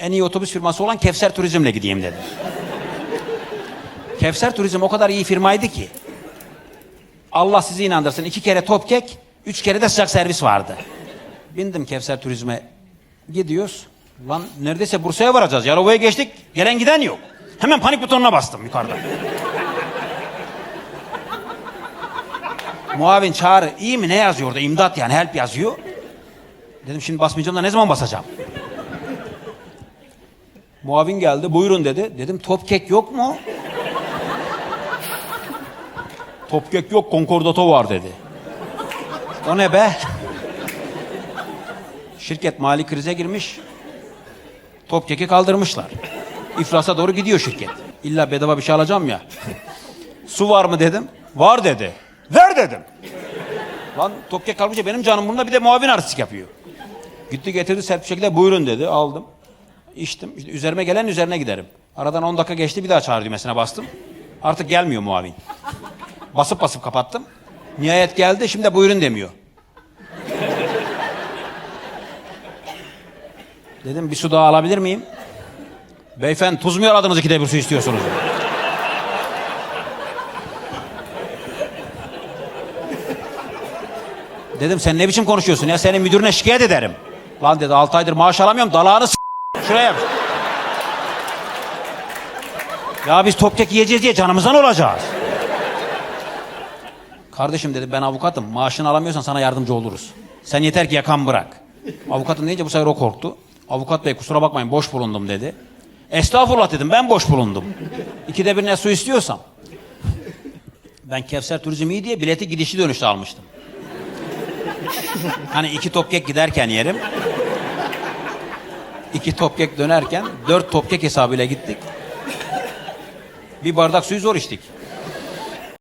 en iyi otobüs firması olan Kevser Turizm'le gideyim dedim. Kevser Turizm o kadar iyi firmaydı ki. Allah sizi inandırsın. iki kere top kek, üç kere de sıcak servis vardı. Bindim Kevser Turizm'e. Gidiyoruz. Lan neredeyse Bursa'ya varacağız. Yalova'ya geçtik. Gelen giden yok. Hemen panik butonuna bastım yukarıda. Muavin çağrı iyi mi ne yazıyor orada imdat yani help yazıyor. Dedim şimdi basmayacağım da ne zaman basacağım? Muavin geldi buyurun dedi. Dedim top kek yok mu? top kek yok konkordato var dedi. O ne be? Şirket mali krize girmiş. Top keki kaldırmışlar. İflasa doğru gidiyor şirket. İlla bedava bir şey alacağım ya. Su var mı dedim. Var dedi. Ver dedim. Lan top kek kalmışsa benim canım bunda bir de muavin artistik yapıyor. Gitti getirdi sert bir şekilde buyurun dedi. Aldım. İçtim. İşte üzerime gelen üzerine giderim. Aradan 10 dakika geçti bir daha çağrı düğmesine bastım. Artık gelmiyor muavin. Basıp basıp kapattım. Nihayet geldi şimdi de buyurun demiyor. Dedim bir su daha alabilir miyim? Beyefendi tuz mu yaladınız ikide bir su istiyorsunuz? Dedim sen ne biçim konuşuyorsun ya senin müdürüne şikayet ederim. Lan dedi 6 aydır maaş alamıyorum dalağını şuraya. Ya biz top kek yiyeceğiz diye canımızdan olacağız. Kardeşim dedi ben avukatım maaşını alamıyorsan sana yardımcı oluruz. Sen yeter ki yakan bırak. Avukatım deyince bu sefer o korktu. Avukat bey kusura bakmayın boş bulundum dedi. Estağfurullah dedim ben boş bulundum. İkide bir ne su istiyorsam. Ben Kevser Turizm iyi diye bileti gidişi dönüşte almıştım. Hani iki top kek giderken yerim. İki top kek dönerken dört top kek hesabıyla gittik. Bir bardak suyu zor içtik.